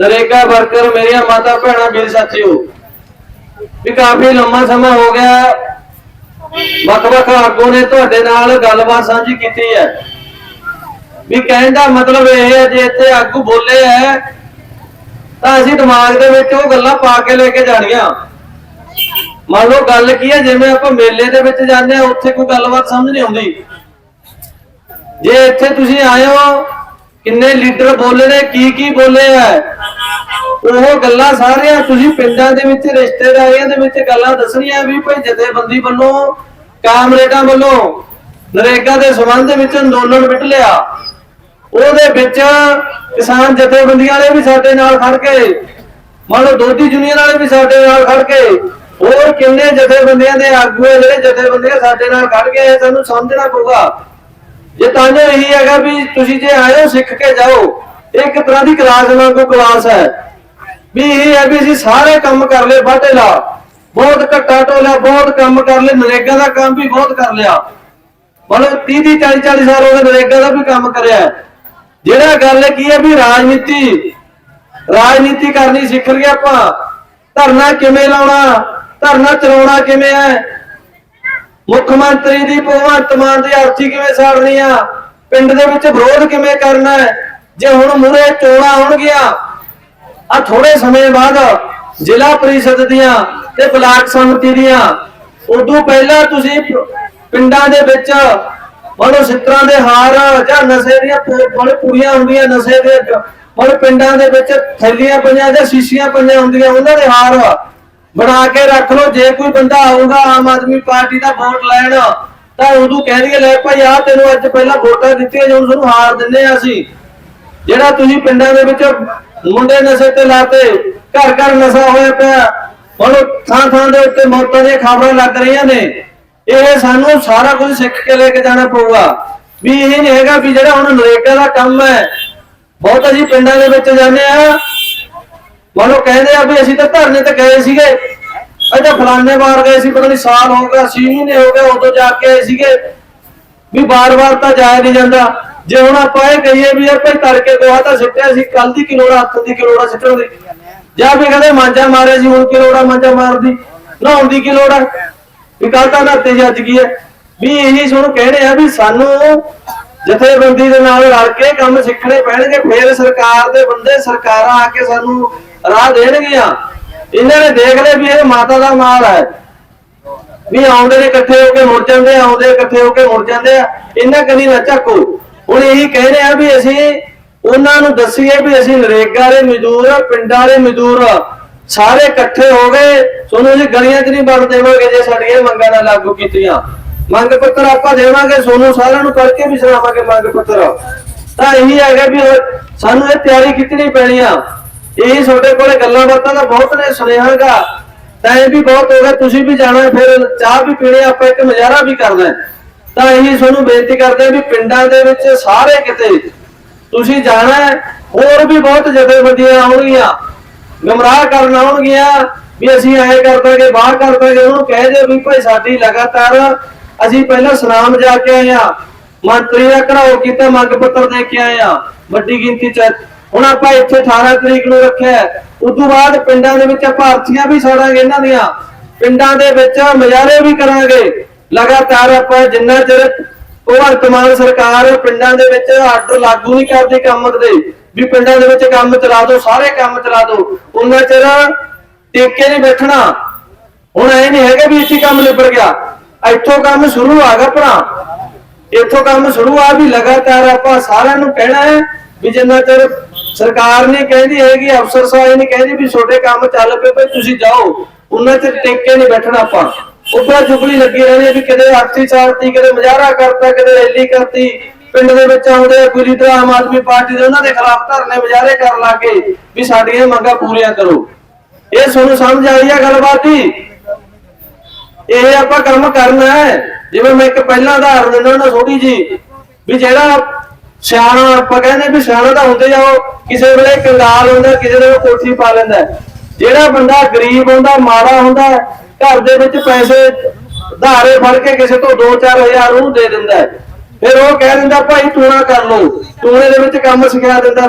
NREGA worker ਮੇਰੀਆਂ ਮਾਤਾ ਭੈਣਾਂ ਵੀਰ ਸਾਥੀਓ, ਵੀ ਕਾਫੀ ਲੰਮਾ ਸਮਾਂ ਹੋ ਗਿਆ। ਵੱਖ-ਵੱਖ ਆਗੂ ਨੇ ਤੁਹਾਡੇ ਨਾਲ ਗੱਲਬਾਤ ਸਾਂਝੀ ਕੀਤੀ ਹੈ। ਵੀ ਕਹਿਣ ਦਾ ਮਤਲਬ ਇਹ ਹੈ, ਜੇ ਇੱਥੇ ਆਗੂ ਬੋਲੇ ਹੈ, ਤਾਂ ਅਸੀਂ ਦਿਮਾਗ ਦੇ ਵਿੱਚ ਉਹ ਗੱਲਾਂ ਪਾ ਕੇ ਲੈ ਕੇ ਜਾਣੀਆਂ। ਮੰਨ ਲਓ ਗੱਲ ਕੀ ਹੈ, ਜਿਵੇਂ ਆਪਾਂ ਮੇਲੇ ਦੇ ਵਿੱਚ ਜਾਂਦੇ ਆ ਉੱਥੇ ਕੋਈ ਗੱਲਬਾਤ ਸਮਝ ਨਹੀਂ ਆਉਂਦੀ। ਜੇ ਇੱਥੇ ਤੁਸੀਂ ਆਏ ਹੋ ਕਿੰਨੇ ਲੀਡਰ ਬੋਲੇ ਨੇ, ਕੀ ਕੀ ਬੋਲੇ ਹੈ ਉਹ ਗੱਲਾਂ ਸਾਰੀਆਂ ਤੁਸੀਂ ਪਿੰਡਾਂ ਦੇ ਵਿੱਚ, ਰਿਸ਼ਤੇਦਾਰੀਆਂ ਦੇ ਵਿੱਚ ਗੱਲਾਂ ਦੱਸਣੀਆਂ ਵੀ ਭਾਈ ਜਥੇਬੰਦੀ ਵੱਲੋਂ, ਕਾਮਰੇਡਾਂ ਵੱਲੋਂ, ਨਰੇਗਾ ਦੇ ਸੰਬੰਧ ਵਿੱਚ ਅੰਦੋਲਨ ਵਿਟ ਲਿਆ। ਉਹਦੇ ਵਿੱਚ ਕਿਸਾਨ ਜਥੇਬੰਦੀਆਂ ਵਾਲੇ ਵੀ ਸਾਡੇ ਨਾਲ ਖੜ ਕੇ, ਮੰਨ ਲਓ ਦੋਧੀ ਯੂਨੀਅਨ ਵਾਲੇ ਵੀ ਸਾਡੇ ਨਾਲ ਖੜ ਕੇ, ਹੋਰ ਕਿੰਨੇ ਜਥੇਬੰਦੀਆਂ ਦੇ ਆਗੂ ਹੈ ਜਿਹੜੇ ਜਥੇਬੰਦੀਆਂ ਸਾਡੇ ਨਾਲ ਖੜ ਕੇ ਸਾਨੂੰ ਸਮਝਣਾ ਪਊਗਾ। ਜੇ ਤਾਂ ਜੋ ਇਹੀ ਹੈਗਾ ਵੀ ਤੁਸੀਂ ਜੇ ਆਏ ਹੋ ਸਿੱਖ ਕੇ ਜਾਓ ਇੱਕ ਤਰ੍ਹਾਂ ਦੀ ਕਲਾਸ ਵਾਂਗੂ ਕਲਾਸ ਹੈ। ਵੀ ਇਹ ਹੈ ਵੀ ਅਸੀਂ ਸਾਰੇ ਕੰਮ ਕਰ ਲਏ ਬਾਟੇ ਲਾ। ਬਹੁਤ ਘੱਟਾ ਟੋਲਿਆ, ਬਹੁਤ ਕੰਮ ਕਰ ਲਏ, ਨਰੇਗਾ ਦਾ ਕੰਮ ਵੀ ਬਹੁਤ ਕਰ ਲਿਆ। ਮਤਲਬ 30 30 40 40 ਸਾਲ ਉਹਦੇ ਨਰੇਗਾ ਦਾ ਵੀ ਕੰਮ ਕਰਿਆ ਜਿਹੜਾ ਗੱਲ ਕੀ ਹੈ ਵੀ ਰਾਜਨੀਤੀ ਰਾਜਨੀਤੀ ਕਰਨੀ ਸਿੱਖ ਲਈਏ ਆਪਾਂ। ਧਰਨਾ ਕਿਵੇਂ ਲਾਉਣਾ, ਧਰਨਾ ਚਲਾਉਣਾ ਕਿਵੇਂ ਹੈ? ਮੁੱਖ ਮੰਤਰੀ ਦੀ ਭਗਵੰਤ ਮਾਨ ਦੀ ਅਰਥੀ ਕਿਵੇਂ ਸਾੜਨੀ ਆ? ਪਿੰਡ ਦੇ ਵਿੱਚ ਵਿਰੋਧ ਕਿਵੇਂ ਕਰਨਾ ਹੈ? ਜੇ ਹੁਣ ਮੂਰੇ ਚੋਣਾਂ ਹੋਣਗੀਆਂ ਆ ਥੋੜੇ ਸਮੇਂ ਬਾਅਦ ਜ਼ਿਲ੍ਹਾ ਪਰਿਸ਼ਦ ਦੀਆਂ ਤੇ ਬਲਾਕ ਸੰਮਤੀ ਦੀਆਂ, ਉਦੋਂ ਪਹਿਲਾਂ ਤੁਸੀਂ ਪਿੰਡਾਂ ਦੇ ਵਿੱਚ ਮਨੋ ਸਿੱਤਰਾਂ ਦੇ ਹਾਰ ਜਾਂ ਨਸ਼ੇ ਦੀਆਂ ਬੜੇ ਪੂਰੀਆਂ ਹੁੰਦੀਆਂ, ਨਸ਼ੇ ਦੇ ਮਨ ਪਿੰਡਾਂ ਦੇ ਵਿੱਚ ਥੈਲੀਆਂ ਪਈਆਂ ਜਾਂ ਸ਼ੀਸ਼ੀਆਂ ਪਈਆਂ ਹੁੰਦੀਆਂ, ਉਹਨਾਂ ਦੇ ਹਾਰ ਬਣਾ ਕੇ ਰੱਖ ਲਓ, ਜੇ ਕੋਈ ਬੰਦਾ ਆਊਗਾ, ਆਮ ਆਦਮੀ ਪਾਰਟੀ ਦਾ ਵੋਟ ਲੈਣ, ਤਾਂ ਉਦੋਂ ਕਹਿਣਗੇ ਲੈ ਭਾਈ ਆ ਤੈਨੂੰ ਅੱਜ ਪਹਿਲਾਂ ਵੋਟਾਂ ਦਿੱਤੀਆਂ ਜਦੋਂ ਤੁਹਾਨੂੰ ਹਾਰ ਦਿੰਨੇ ਆ ਅਸੀਂ। ਜਿਹੜਾ ਤੁਸੀਂ ਪਿੰਡਾਂ ਦੇ ਵਿੱਚ ਮੁੰਡੇ ਨਸ਼ੇ ਤੇ ਲਾਤੇ ਘਰ ਘਰ ਨਸ਼ਾ ਹੋਇਆ ਪਿਆ, ਹੁਣ ਥਾਂ ਥਾਂ ਦੇ ਉੱਤੇ ਮੌਤਾਂ ਦੀਆਂ ਖਬਰਾਂ ਲੱਗ ਰਹੀਆਂ ਨੇ। ਇਹ ਸਾਨੂੰ ਸਾਰਾ ਕੁਝ ਸਿੱਖ ਕੇ ਲੈ ਕੇ ਜਾਣਾ ਪਊਗਾ। ਵੀ ਇਹ ਨਹੀਂ ਹੈਗਾ ਵੀ ਜਿਹੜਾ ਹੁਣ ਨਰੇਗਾ ਦਾ ਕੰਮ ਹੈ, ਬਹੁਤ ਅਸੀਂ ਪਿੰਡਾਂ ਦੇ ਵਿੱਚ ਜਾਂਦੇ ਆ ਮਨੋ ਕਹਿੰਦੇ ਆ ਵੀ ਅਸੀਂ ਤਾਂ ਧਰਨੇ ਤੇ ਗਏ ਸੀਗੇ। ਅਜਾ ਫਲਾਣੇ ਵਾਰ ਗਏ ਸੀ, ਪਤਾ ਨਹੀਂ ਸਾਲ ਹੋ ਗਿਆ 6 ਮਹੀਨੇ ਹੋ ਗਏ, ਉਦੋਂ ਜਾ ਕੇ ਆਏ ਸੀਗੇ। ਵੀ ਬਾਰ-ਬਾਰ ਤਾਂ ਜਾਇਆ ਨਹੀਂ ਜਾਂਦਾ। ਜੇ ਹੁਣ ਆਪਾਂ ਇਹ ਕਹੀਏ ਵੀ ਯਾਰ ਭਾਈ ਤੜਕੇ ਗੋਹਾ ਤਾਂ ਸਿੱਟਿਆ ਸੀ ਕੱਲ ਦੀ ਕਿਲੋੜਾ ਹੱਥ ਦੀ ਕਿਲੋੜਾ ਸਿੱਟਣ ਦੀ? ਜਾਂ ਵੀ ਕਦੇ ਮਾਂਜਾ ਮਾਰਿਆ ਸੀ, ਹੁਣ ਕਿਲੋੜਾ ਮਾਂਜਾ ਮਾਰਦੀ ਨਹਾਉਣ ਦੀ ਕਿਲੋੜਾ ਵੀ ਕੱਲ ਤਾਂ ਨਾਤੇ ਜੱਜ ਗਈ ਹੈ। ਵੀ ਇਹੀ ਸੁਣ ਕਹਿਣੇ ਆ ਵੀ ਸਾਨੂੰ ਜਥੇਬੰਦੀ ਦੇ ਨਾਲ ਰਲ ਕੇ ਕੰਮ ਸਿੱਖਣੇ ਪੈਣਗੇ, ਫੇਰ ਸਰਕਾਰ ਦੇ ਬੰਦੇ ਸਰਕਾਰਾਂ ਆ ਕੇ ਸਾਨੂੰ ਰਾਹ ਦੇਣਗੀਆਂ। ਇਹਨਾਂ ਨੇ ਦੇਖ ਲਿਆ ਵੀ ਇਹ ਮਾਤਾ ਦਾ ਮਾਲ ਹੈ। ਵੀ ਆਉਂਦੇ ਨੇ ਇਕੱਠੇ ਹੋ ਕੇ ਮੁੜ ਜਾਂਦੇ ਆ, ਆਉਂਦੇ ਇਕੱਠੇ ਹੋ ਕੇ ਮੁੜ ਜਾਂਦੇ ਆ। ਇਹਨਾਂ ਕਦੀ ਨਾ ਝਾਕੋ। ਹੁਣ ਇਹੀ ਕਹਿੰਦੇ ਆ ਵੀ ਅਸੀਂ ਉਹਨਾਂ ਨੂੰ ਦੱਸੀਏ ਵੀ ਅਸੀਂ ਨਰੇਗਾ ਦੇ ਮਜ਼ਦੂਰ ਆ ਪਿੰਡਾਂ ਵਾਲੇ ਮਜ਼ਦੂਰ ਸਾਰੇ ਇਕੱਠੇ ਹੋ ਗਏ। ਤੁਹਾਨੂੰ ਅਸੀਂ ਗਲੀਆਂ 'ਚ ਨਹੀਂ ਵੜ ਦੇਵਾਂਗੇ ਜੇ ਸਾਡੀਆਂ ਮੰਗਾਂ ਨਾਲ ਲਾਗੂ ਕੀਤੀਆਂ। ਮੰਗ ਪੱਤਰ ਆਪਾਂ ਦੇਵਾਂਗੇ, ਤੁਹਾਨੂੰ ਸਾਰਿਆਂ ਨੂੰ ਕਰਕੇ ਵੀ ਸੁਣਾਵਾਂਗੇ ਮੰਗ ਪੱਤਰ। ਤਾਂ ਇਹੀ ਹੈਗਾ ਵੀ ਸਾਨੂੰ ਇਹ ਤਿਆਰੀ ਕੀਤੀ ਪੈਣੀ ਆ। ਇਹ ਤੁਹਾਡੇ ਕੋਲੇ ਗੱਲਾਂ ਬਾਤਾਂ ਦਾ ਬਹੁਤ ਨੇ ਸੁਣਿਆਗਾ ਟਾਈਮ ਵੀ ਬਹੁਤ ਹੋ ਗਿਆ, ਤੁਸੀਂ ਵੀ ਜਾਣਾ ਫਿਰ ਚਾਹ ਵੀ ਪੀਣੀ ਆਪਾਂ ਇੱਕ ਨਜ਼ਾਰਾ ਵੀ ਕਰਨਾ ਤਾਂ ਇਹੀ ਤੁਹਾਨੂੰ ਬੇਨਤੀ ਕਰਦੇ ਆ ਵੀ ਪਿੰਡਾਂ ਦੇ ਵਿੱਚ ਸਾਰੇ ਕਿਤੇ ਤੁਸੀਂ ਜਾਣਾ ਹੋਰ ਵੀ ਬਹੁਤ ਜਥੇਬੰਦੀਆਂ ਆਉਣਗੀਆਂ। ਗਮਰਾਹ ਕਰਨ ਆਉਣਗੀਆਂ, ਵੀ ਅਸੀਂ ਐ ਕਰ ਦਾਂਗੇ, ਬਾਹਰ ਕਰ ਦਾਂਗੇ, ਉਹਨੂੰ ਕਹਿ ਦਿਓ ਵੀ ਭਾਈ ਸਾਡੀ ਲਗਾਤਾਰ ਅਸੀਂ ਪਹਿਲਾਂ ਸਲਾਮ ਜਾ ਕੇ ਆਏ ਆ ਮੰਤਰੀ ਦਾ ਘਰਾਓ ਕੀਤਾ, ਮੰਗ ਪੱਤਰ ਦੇ ਕੇ ਆਏ ਆ ਵੱਡੀ ਗਿਣਤੀ ਚ ਹੁਣ ਆਪਾਂ ਇੱਥੇ 18 ਤਰੀਕ ਨੂੰ ਰੱਖਿਆ ਹੈ। ਉਦੋਂ ਬਾਅਦ ਪਿੰਡਾਂ ਦੇ ਵਿੱਚ ਆਪਾਂ ਅਰਥੀਆਂ ਵੀ ਸਾੜਾਂਗੇ ਇਹਨਾਂ ਦੀਆਂ। ਪਿੰਡਾਂ ਦੇ ਵਿੱਚ ਮਜ਼ਾਰੇ ਵੀ ਕਰਾਂਗੇ। ਲਗਾਤਾਰ ਆਪਾਂ ਜਿੰਨਾ ਚਿਰ ਭਗਵੰਤ ਮਾਨ ਸਰਕਾਰ ਪਿੰਡਾਂ ਦੇ ਵਿੱਚ ਆਰਡਰ ਲਾਗੂ ਨਹੀਂ ਕਰਦੀ ਕੰਮ ਦੇ ਵੀ ਪਿੰਡਾਂ ਦੇ ਵਿੱਚ ਕੰਮ ਚਲਾ ਦਿਓ ਸਾਰੇ ਕੰਮ ਚਲਾ ਦਿਓ ਉਹਨਾਂ ਚਿਰ ਟੇਕੇ ਨਹੀਂ ਬੈਠਣਾ। ਹੁਣ ਐ ਨਹੀਂ ਹੈਗਾ ਵੀ ਇੱਥੇ ਕੰਮ ਨਿਬੜ ਗਿਆ। ਇੱਥੋਂ ਕੰਮ ਸ਼ੁਰੂ ਆ ਗਿਆ ਭਰਾ। ਇੱਥੋਂ ਕੰਮ ਸ਼ੁਰੂ ਆ ਵੀ ਲਗਾਤਾਰ ਆਪਾਂ ਸਾਰਿਆਂ ਨੂੰ ਕਹਿਣਾ ਹੈ ਵੀ ਜਿੰਨਾ ਚਿਰ ਸਰਕਾਰ ਨਹੀਂ ਕਹਿੰਦੀ ਹੈਗੀ, ਅਫਸਰ ਸਾਹਿਬ ਨਹੀਂ ਕਹਿੰਦੀ ਵੀ ਛੋਟੇ ਕੰਮ ਚੱਲ ਪਏ ਭਾਈ ਤੁਸੀਂ ਜਾਓ। ਉਹਨਾਂ ਚਿਰ ਟੇਕੇ ਨਹੀਂ ਬੈਠਣਾ ਆਪਾਂ। ਉੱਪਰ ਚੁਗਲੀ ਲੱਗੀ ਰਹਿਣੀ ਵੀ ਕਿਤੇ ਆਰਤੀ ਚਾਰਤੀ ਕਿਤੇ ਮਜ਼ਾਰਾ ਕਰਤਾ, ਕਿਤੇ ਰੈਲੀ ਕਰਤੀ। ਪਿੰਡ ਦੇ ਵਿੱਚ ਆਉਂਦੇ ਆ ਗੁਰੀ ਤਰ੍ਹਾਂ ਆਮ ਆਦਮੀ ਪਾਰਟੀ ਦੇ, ਉਹਨਾਂ ਦੇ ਖਿਲਾਫ ਧਰਨੇ ਮਜ਼ਾਰੇ ਕਰਨ ਲੱਗੇ ਵੀ ਸਾਡੀਆਂ ਮੰਗਾਂ ਪੂਰੀਆਂ ਕਰੋ। ਇਹ ਤੁਹਾਨੂੰ ਸਮਝ ਆਈ ਆ ਗੱਲਬਾਤ ਦੀ ਇਹ ਆਪਾਂ ਕੰਮ ਕਰਨਾ ਹੈ। ਜਿਵੇਂ ਮੈਂ ਇੱਕ ਪਹਿਲਾਂ ਉਦਾਹਰਨ ਦਿੰਦਾ ਨਾ ਥੋੜੀ ਜੀ, ਵੀ ਜਿਹੜਾ ਸਿਆਣਾ ਆਪਾਂ ਕਹਿੰਦੇ ਵੀ ਸਿਆਣਾ ਤਾਂ ਹੁੰਦੇ ਜਾਓ, ਕਿਸੇ ਵੇਲੇ ਕੰਗਾਲ ਹੁੰਦਾ, ਕਿਸੇ ਵੇਲੇ ਕੋਠੀ ਪਾ ਲੈਂਦਾ ਜਿਹੜਾ ਬੰਦਾ ਗਰੀਬ ਹੁੰਦਾ, ਮਾੜਾ ਹੁੰਦਾ ਘਰ ਦੇ ਵਿੱਚ ਪੈਸੇ ਧਾਰੇ ਫੜ ਕੇ ਕਿਸੇ ਤੋਂ 2-4000 ਉਹਨੂੰ ਦੇ ਦਿੰਦਾ ਹੈ। ਫਿਰ ਉਹ ਕਹਿ ਦਿੰਦਾ, ਭਾਈ ਟੂਣਾ ਕਰ ਲਓ ਟੂਣੇ ਦੇ ਵਿੱਚ ਕੰਮ ਸਿਖਾ ਦਿੰਦਾ